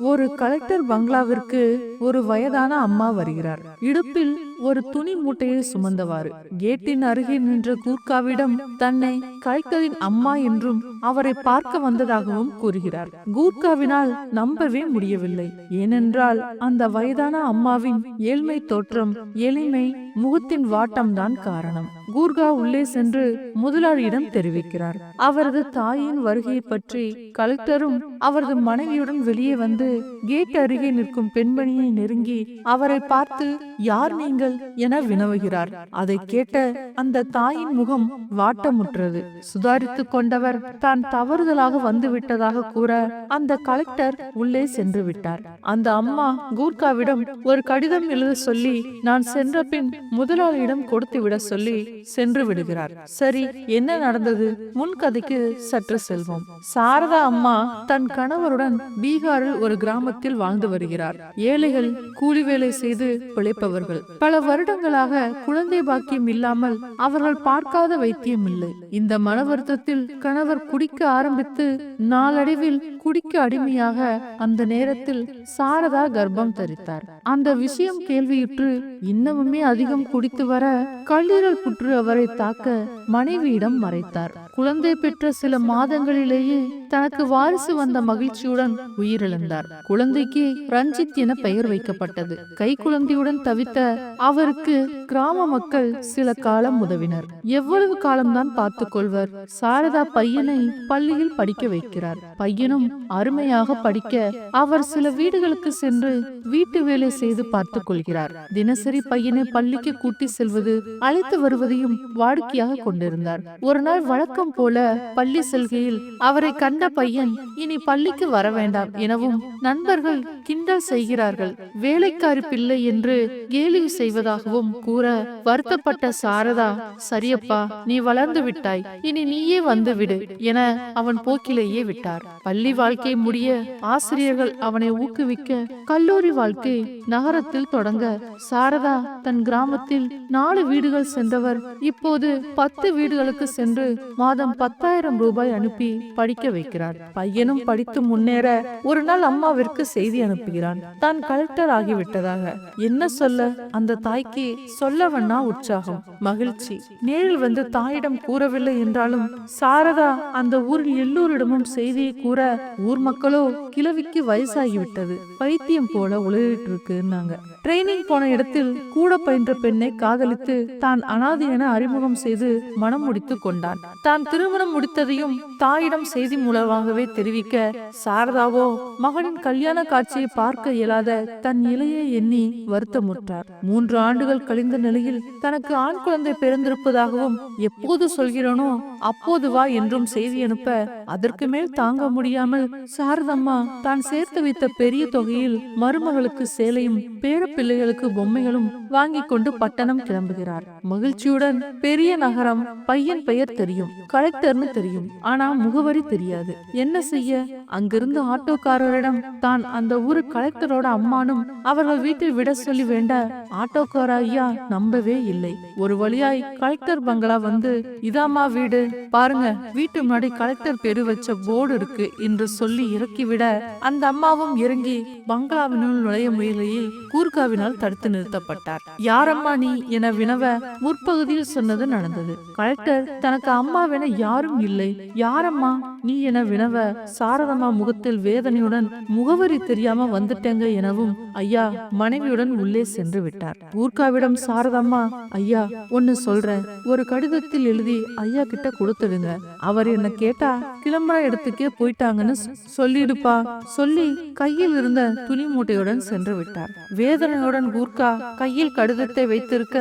ஒரு கலெக்டர் பங்களாவிற்கு ஒரு வயதான அம்மா வருகிறார். இடுப்பில் ஒரு துணி மூட்டையை சுமந்தவாறு கேட்டின் அருகே நின்ற கூர்காவிடம் தன்னை கலெக்டரின் அம்மா என்றும் அவரை பார்க்க வந்ததாகவும் கூறுகிறார். கூர்காவினால் நம்பவே முடியவில்லை. ஏனென்றால் அந்த வயதான அம்மாவின் ஏழ்மை தோற்றம் எளிமை முகத்தின் வாட்டம்தான் காரணம். கூர்கா உள்ளே சென்று முதலாளியிடம் தெரிவிக்கிறார். அவரது தாயின் வருகையை பற்றி கலெக்டரும் அவரது மனைவியுடன் வெளியே வந்து கேட் அருகே நிற்கும் பெண்மணியை நெருங்கி அவரை பார்த்து யார் நீங்கள்? என வினவுகிறார். அதை கேட்ட அந்த தாயின் முகம் வாட்டமுற்றது. சுதாரித்துக் கொண்டவர் தான் தவறுதலாக வந்து விட்டதாக கூற அந்த கலெக்டர் உள்ளே சென்று விட்டார். அந்த அம்மா கூர்காவிடம் ஒரு கடிதம் எழுத சொல்லி நான் சென்ற பின் முதலாளியிடம் கொடுத்து விட சொல்லி சென்று விடுகிறார். சரி என்ன நடந்தது? முன் கதைக்கு சற்று செல்வோம். சாரதா அம்மா தன் கணவருடன் பீகாரில் ஒரு கிராமத்தில் வாழ்ந்து வருகிறார். ஏழைகள் கூலி வேலை செய்து பிழைப்பவர்கள். பல வருடங்களாக குழந்தை பாக்கியம் இல்லாமல் அவர்கள் பார்க்காத வைத்தியம் இல்லை. இந்த மன வருத்தத்தில் கணவர் குடிக்க ஆரம்பித்து நாளடைவில் குடிக்க அடிமையாக அந்த நேரத்தில் சாரதா கர்ப்பம் தரித்தார். அந்த விஷயம் கேள்வியுற்று இன்னமுமே அதிகம் குடித்து வர கல்லீரல் புற்று அவரை தாக்க மனைவியிடம் மறைத்தார். குழந்தை பெற்ற சில மாதங்களிலேயே தனக்கு வாரிசு வந்த மகிழ்ச்சியுடன் உயிரிழந்தார். குழந்தைக்கு ரஞ்சித் என பெயர் வைக்கப்பட்டது. கை குழந்தையுடன் தவித்த அவருக்கு கிராம மக்கள் சில காலம் உதவினர். எவ்வளவு காலம்தான் பார்த்துக் கொள்வர். சாரதா பையனை பள்ளியில் படிக்க வைக்கிறார். பையனும் அருமையாக படிக்க அவர் சில வீடுகளுக்கு சென்று வீட்டு வேலை செய்து பார்த்துக் கொள்கிறார். தினசரி பையனை பள்ளிக்கு கூட்டி செல்வது அழைத்து வருவதையும் வாடிக்கையாக கொண்டிருந்தார். ஒரு நாள் வழக்கம் போல பள்ளி செல்கையில் அவரை கண் கண்ட பையன் இனி பள்ளிக்கு வர வேண்டாம் எனவும் நண்பர்கள் கிண்டல் செய்கிறார்கள். வேலைக்காரி பிள்ளை என்று கேலி செய்வதாகவும் கூற வருத்தப்பட்ட சாரதா சரியப்பா நீ வளர்ந்து விட்டாய். இனி நீயே வந்து விடு என அவன் போக்கிலேயே விட்டார். பள்ளி வாழ்க்கை முடிய ஆசிரியர்கள் அவனை ஊக்குவிக்க கல்லூரி வாழ்க்கை நகரத்தில் தொடங்க சாரதா தன் கிராமத்தில் நாலு வீடுகள் சென்றவர். இப்போது பத்து வீடுகளுக்கு சென்று மாதம் பத்தாயிரம் ரூபாய் அனுப்பி படிக்க வைக்கிறார் பையனும் படித்து முன்னேற ஒரு நாள் அம்மாவிற்கு செய்தி அனுப்புகிறான். தான் கலெக்டர் ஆகிவிட்டதாக. என்ன சொல்ல? அந்த தாய்க்கு சொல்லவண்ணா உற்சாகம் மகிழ்ச்சி. நேரில் வந்து தாயிடம் கூறவில்லை என்றாலும் சாரதா அந்த ஊரில் எல்லோரிடமும் செய்தியை கூற ஊர் மக்களோ கிழவிக்கு வயசாகிவிட்டது. பைத்தியம் போல உளறிட்டு இருக்குன்னாங்க ட்ரைனிங் போன இடத்தில் கூட பயின்ற பெண்ணை காதலித்து தான் அனாதை என அறிமுகம் செய்து மனம் முடித்து கொண்டான். தான் திருமணம் முடித்ததையும் தாயிடம் செய்தி மூலம் மூலமாகவே தெரிவிக்க சாரதாவோ மகனின் கல்யாண காட்சியை பார்க்க இயலாத தன் நிலையை எண்ணி வருத்தமுற்றார். மூன்று ஆண்டுகள் கழிந்த நிலையில் தனக்கு ஆண் குழந்தை பிறந்திருப்பதாகவும் எப்போது சொல்கிறோனோ அப்போது வா என்றும் செய்தி அனுப்ப அதற்கு மேல் தாங்க முடியாமல் சாரதம்மா தான் சேர்த்து வைத்த பெரிய தொகையில் மருமகளுக்கு சேலையும் பேர பிள்ளைகளுக்கு பொம்மைகளும் வாங்கி கொண்டு பட்டணம் கிளம்புகிறார். மகிழ்ச்சியுடன் பெரிய நகரம் பையன் பெயர் தெரியும் கலெக்டர்னு தெரியும். ஆனா முகவரி தெரியாது. என்ன செய்ய? அங்கிருந்த ஆட்டோக்காரரிடம் தான் அந்த ஊரு கலெக்டரோட அம்மானும் அவர்கள் வீட்டில் விட சொல்லி வேண்ட ஆட்டோக்கார ஐயா நம்பவே இல்லை. ஒரு வழியாய் கலெக்டர் பங்களா வந்து இதாம்மா வீடு பாருங்க வீட்டு முன்னாடி கலெக்டர் பேரு வச்ச போர்டு இருக்கு என்று சொல்லி இறக்கிவிட அந்த அம்மாவும் இறங்கி பங்களாவினுள் நுழைய முயலையில் கூர்காவினால் தடுத்து நிறுத்தப்பட்டார். யாரம்மா நீ? என வினவ முற்பகுதியில் சொன்னது நடந்தது. கலெக்டர் தனக்கு அம்மாவென யாரும் இல்லை. யாரம்மா? நீ என வினவ சாரதம்மா முகத்தில் வேதனையுடன் முகவரி தெரியாம வந்துட்டேங்க எனவும் ஐயா மனைவியுடன் உள்ளே சென்று விட்டார். ஊர்காவிடம் சாரதம்மா ஐயா ஒன்னு சொல்றேன் ஒரு கடிதத்தில் எழுதி ஐயா கிட்ட கொடுத்துடுங்க. அவர் என்ன கேட்டா கிளம்புற இடத்துக்கே போயிட்டாங்கன்னு சொல்லிடுப்பா. சொல்லி கையில் இருந்த துணி மூட்டையுடன் சென்று விட்டார். வேதனையுடன் கூர்க்கா கையில் கடிதத்தை வைத்திருக்க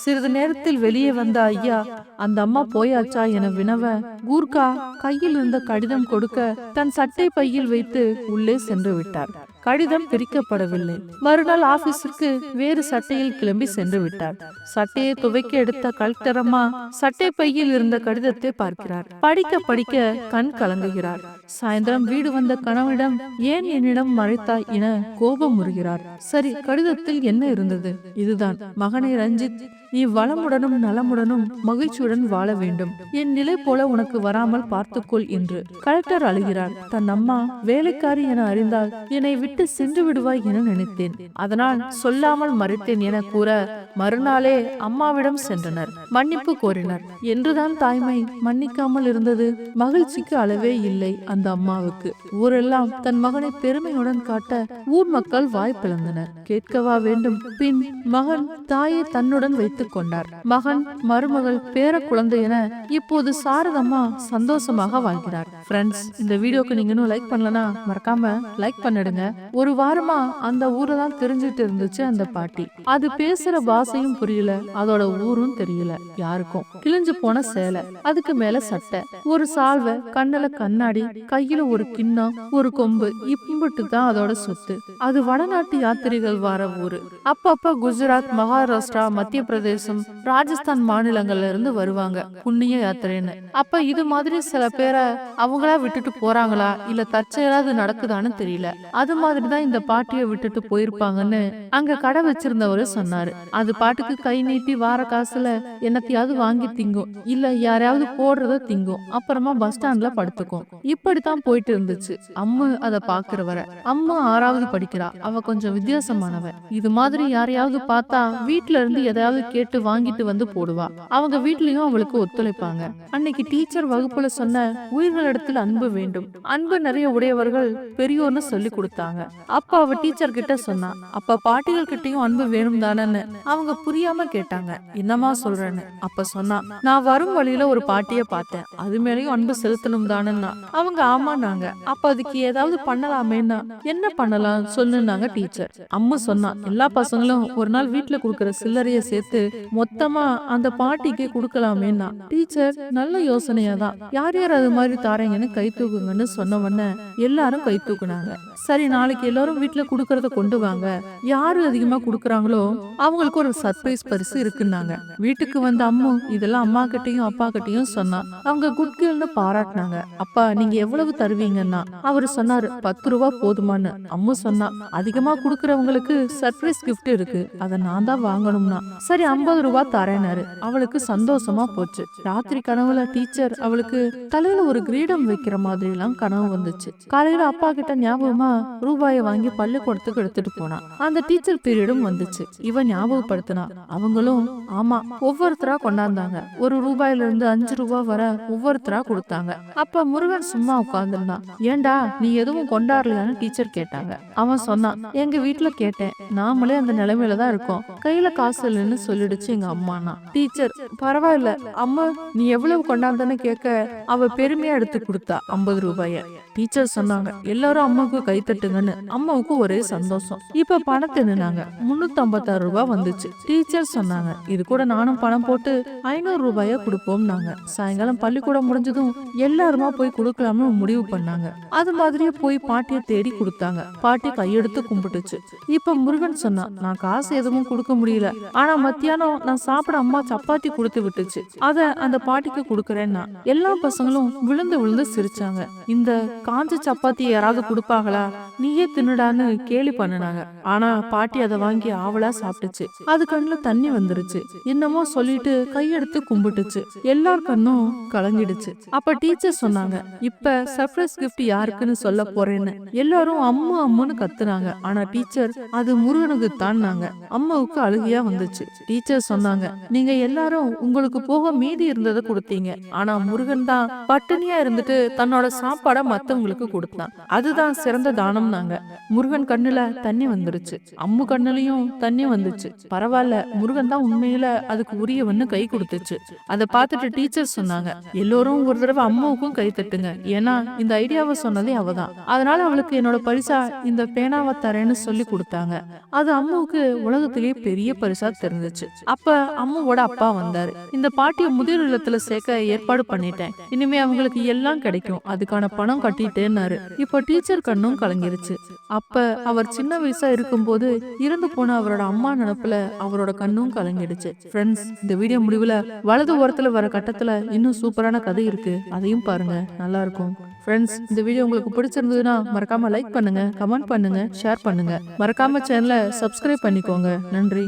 சிறிது நேரத்தில் வெளியே வந்த ஐயா அந்த அம்மா போயாச்சா என வினவ கூர்க்கா கையில் இருந்த கடிதம் கொடுக்க தன் சட்டை பையில் வைத்து உள்ளே சென்று விட்டார். கடிதம் பிரிக்கப்படவில்லை. மறுநாள் ஆபீஸுக்கு வேறு சட்டையில் கிளம்பி சென்று விட்டார். சட்டையை துவைக்க எடுத்த கலெக்டர் அம்மா சட்டை பையில் இருந்த கடிதத்தை பார்க்கிறார். படிக்க படிக்க கண் கலங்குகிறார். சாயந்தரம் வீடு வந்த கணவனிடம் ஏன் என்னிடம் மறைத்தாய்? என கோபம் முறுகிறார் சரி கடிதத்தில் என்ன இருந்தது? இதுதான். மகனை ரஞ்சித் நீ வளமுடனும் நலமுடனும் மகிழ்ச்சியுடன் வாழ வேண்டும். என் நிலை போல உனக்கு வராமல் பார்த்துக்கொள் என்று கலெக்டர் அழுகிறார். தன் அம்மா வேலைக்காரி என அறிந்தால் என்னை விட்டு சென்று விடுவாய் என நினைத்தேன். அதனால் சொல்லாமல் மறைத்தேன் என கூற மறுநாளே அம்மாவிடம் சென்றனர். மன்னிப்பு கோரினர். என்றுதான் தாய்மை மன்னிக்காமல் இருந்தது. மகிழ்ச்சிக்கு அளவே இல்லை அந்த அம்மாவுக்கு. ஊரெல்லாம் தன் மகனை பெருமையுடன் காட்ட ஊர் மக்கள் வாய்ப்பிழந்தனர் கேட்கவா வேண்டும். பின் மகன் தாயை தன்னுடன் வைத்து வைத்துக் கொண்டார். மகன் மருமகள் பேர குழந்தை என இப்போது சாரதம்மா சந்தோஷமாக வாழ்கிறார். ஃப்ரெண்ட்ஸ் இந்த வீடியோக்கு நீங்க இன்னும் லைக் பண்ணலனா மறக்காம லைக் பண்ணிடுங்க. ஒரு வாரமா அந்த ஊரை தான் தெரிஞ்சிட்டு இருந்துச்சு அந்த பாட்டி. அது பேசுற பாஷையும் புரியல. அதோட ஊரும் தெரியல. யாருக்கும். கிழிஞ்சு போன சேலை அதுக்கு மேல சட்டை. ஒரு சால்வை கண்ணுல கண்ணாடி கையில ஒரு கிண்ணம் ஒரு கொம்பு. இம்பிட்டு தான் அதோட சொத்து. அது வடநாட்டு யாத்திரிகள் வர ஊரு. அப்பப்ப குஜராத் மகாராஷ்டிரா மத்திய பிரதேசம் ராஜஸ்தான் மாநிலங்கள்ல இருந்து வருவாங்க புண்ணிய யாத்திரைன்னு. அப்ப இது மாதிரி சில பேரை அவங்களா விட்டுட்டு போறாங்களா? இல்ல தற்செயலாவது நடக்குதான்னு தெரியல. அது மாதிரிதான் இந்த பாட்டிய விட்டுட்டு போயிருப்பாங்கன்னு அங்க கடை வச்சிருந்தவரு சொன்னாரு. அது பாட்டுக்கு கை நீட்டி வார காசுல என்னத்தையாவது வாங்கி திங்கும். இல்ல யாரையாவது போடுறத திங்கும். அப்புறமா பஸ் ஸ்டாண்ட்ல படுத்துக்கும். இப்படித்தான் போயிட்டு இருந்துச்சு. அம்மு அத பாக்குறவர அம்மா ஆறாவது படிக்கிறா. அவ கொஞ்சம் வித்தியாசமானவ. இது மாதிரி யாரையாவது பார்த்தா வீட்டுல இருந்து எதையாவது கேட்டு வாங்கிட்டு வந்து போடுவா. அவங்க வீட்லயும் அவளுக்கு ஒத்துழைப்பாங்க. அன்னைக்கு டீச்சர் வகுப்புல சொன்ன உயிர்களிடத்தில் அன்பு வேண்டும். அன்பு நிறைய உடையவர்கள் பெரியோர்னு சொல்லி கொடுத்தாங்க. அப்ப அவ டீச்சர் கிட்ட சொன்னா அப்ப பாட்டிகள் கிட்டயும் அன்பு வேணும் தானேன்னு அவங்க புரியாம கேட்டாங்க. என்னமா சொல்றேன்னு? அப்ப சொன்னா நான் வரும் வழியில ஒரு பாட்டிய பார்த்தேன். அது மேலயும் அன்பு செலுத்தணும் தானேன்னா அவங்க ஆமானாங்க அப்ப அதுக்கு ஏதாவது பண்ணலாமேன்னா? என்ன பண்ணலாம்? சொல்லுனாங்க டீச்சர் அம்மா சொன்னா எல்லா பசங்களும் ஒரு நாள் வீட்டுல குடுக்கற சில்லறைய சேர்த்து மொத்தமா அந்த பாட்டிக்கு கொடுக்கலாமேன்னா டீச்சர் நல்ல யோசனையா தான். யார் யார் அது மாதிரி தாரீங்கன்னு கை தூக்குங்கன்னு சொன்ன உடனே எல்லாரும் கை தூக்குனாங்க. சரி நாளைக்கு எல்லாரும் வீட்ல குடுக்கறத கொண்டு வாங்க. யாரு அதிகமா குடுக்கறாங்களோ அவங்களுக்கு ஒரு சர்ப்ரைஸ் பரிசு இருக்குன்னாங்க. வீட்டுக்கு வந்த அம்மு இதெல்லாம் அம்மா கிட்டயும் அப்பா கிட்டயும் சொன்னா அவங்க குட் கேர்ள்னு பாராட்டினாங்க. அப்பா நீங்க எவ்வளவு தருவீங்கன்னா? அவரு சொன்னாரு பத்து ரூபா போதுமான்னு. அம்மு சொன்னா அதிகமா குடுக்கறவங்களுக்கு சர்ப்ரைஸ் கிஃப்ட் இருக்கு. அதை நான் தான் வாங்கணும்னா. சரி ஐம்பது ரூபா தரேனாரு அவளுக்கு சந்தோஷமா போச்சு. ராத்திரி கனவுல டீச்சர் அவளுக்கு தலையில ஒரு கிரீடம் வைக்கிற மாதிரி எல்லாம் கனவு வந்துச்சு. காலையில அப்பா கிட்ட ஞாபகமா ரூபாயை வாங்கி பள்ளிக்கூடத்துக்கு எடுத்துட்டு போனான். அந்த டீச்சர் பீரியடும் வந்துச்சு. இவன் ஞாபகப்படுத்தினா அவங்களும் ஆமா ஒவ்வொருத்தரா கொண்டாந்தாங்க. ஒரு ரூபாயில இருந்து அஞ்சு ரூபா வர ஒவ்வொருத்தரா கொடுத்தாங்க. அப்ப முருகன் சும்மா உட்கார்ந்துருந்தான். ஏண்டா நீ எதுவும் கொண்டாடலையான்னு டீச்சர் கேட்டாங்க. அவன் சொன்னான் எங்க வீட்டுல கேட்டேன். நாமளே அந்த நிலைமையில தான் இருக்கோம். கையில காசு இல்லைன்னு சொல்லிடுச்சு எங்க அம்மானா டீச்சர் பரவாயில்ல. அம்மா நீ எவ்வளவு கொண்டாந்தன்னு கேட்க அவ பெருமையா எடுத்து கொடுத்தா ஐம்பது ரூபாய. டீச்சர் சொன்னாங்க எல்லாரும் அம்மாவுக்கு கை தட்டுங்கன்னு. அம்மாவுக்கு ஒரே சந்தோஷம். இப்ப பணத்தை நின்னாங்க முன்னூத்தி ஐம்பத்தாறு ரூபாய் வந்துச்சு. டீச்சர் சொன்னாங்க இது கூட நானும் பணம் போட்டு ஐநூறு ரூபாய கொடுப்போம்னாங்க. சாயங்காலம் பள்ளிக்கூடம் முடிஞ்சதும் எல்லாருமா போய் கொடுக்கலாம்னு முடிவு பண்ணாங்க. அது மாதிரியே போய் பாட்டிய தேடி கொடுத்தாங்க. பாட்டி கையெடுத்து கும்பிட்டுச்சு. இப்ப முருகன் சொன்னா நான் காசு எதுவும் கொடுக்க முடியல. ஆனா மத்தியானம் நான் சாப்பிட அம்மா சப்பாத்தி கொடுத்து விட்டுச்சு அத அந்த பாட்டிக்கு கொடுக்கறேன்னா எல்லா பசங்களும் விழுந்து விழுந்து சிரிச்சாங்க. இந்த காஞ்ச சப்பாத்தி யாராவது கொடுப்பாங்களா? நீயே தின்னுடான்னு கேலி பண்ணுனாங்க. ஆனா பாட்டி அதை வாங்கி ஆவலா சாப்பிட்டுச்சு. அது கண்ணுல தண்ணி வந்துருச்சு. என்னமோ சொல்லிட்டு கையெடுத்து கும்பிட்டுச்சு. எல்லார் கண்ணும் கலங்கிடுச்சு. அப்ப டீச்சர் சொன்னாங்க இப்ப சர்ப்ரைஸ் கிஃப்ட் யாருக்குன்னு சொல்ல போறேன்னு. எல்லாரும் அம்மா அம்முன்னு கத்துனாங்க. ஆனா டீச்சர் அது முருகனுக்கு தான்னாங்க. அம்மாவுக்கு அழுகையா வந்துச்சு. டீச்சர் சொன்னாங்க. நீங்க எல்லாரும் உங்களுக்கு போக மீதி இருந்ததை கொடுத்தீங்க. ஆனா முருகன் தான் பட்டினியா இருந்துட்டு தன்னோட சாப்பாட மத்தவங்களுக்கு கொடுத்தான். அதுதான் சிறந்த தானம்னாங்க. முருகன் கண்ணுல தண்ணி வந்துருச்சு. அம்மு கண்ணுலயும் தண்ணி வந்துச்சு. பரவாயில்ல முருகன் தான் உண்மையில அதுக்கு உரியவன்னு கை கொடுத்துச்சு. அதை பார்த்துட்டு டீச்சர் சொன்னாங்க. எல்லோரும் ஒரு தடவை அம்மாவுக்கும் கை தட்டுங்க. ஏன்னா இந்த ஐடியாவை சொன்னதே அவதான். அதனால அவளுக்கு என்னோட பரிசா இந்த பேனாவை தரேன்னு சொல்லி கொடுத்தாங்க. அது அம்மாவுக்கு உலகத்திலேயே பெரிய பரிசா தெரிஞ்சிச்சு. அப்ப அம்மாவோட அப்பா வந்தாரு. இந்த பாட்டியை முதிர் இல்லத்துல சேர்க்க ஏற்பாடு பண்ணிட்டேன். இனிமே அவங்களுக்கு எல்லாம் கிடைக்கும். அதுக்கான பணம் கட்டிட்டேன்னாரு. இப்போ டீச்சர் கண்ணும் கலங்கிருச்சு. அப்ப அவர் சின்ன வயசா இருக்கும்போது இறந்து போன அவரோட அம்மா நினப்புல அவரோட கண்ணும் கலங்கிடுச்சு. ஃப்ரெண்ட்ஸ் இந்த வீடியோ முடிவுல வலது ஓரத்துல வர கட்டத்துல இன்னும் சூப்பரான கதை இருக்கு. அதையும் பாருங்க. நல்லா இருக்கும் ஃப்ரெண்ட்ஸ் இந்த வீடியோ உங்களுக்கு பிடிச்சிருந்ததுன்னா மறக்காம லைக் பண்ணுங்க கமெண்ட் பண்ணுங்க ஷேர் பண்ணுங்க. மறக்காம சேனலை சப்ஸ்கிரைப் பண்ணிக்கோங்க. நன்றி.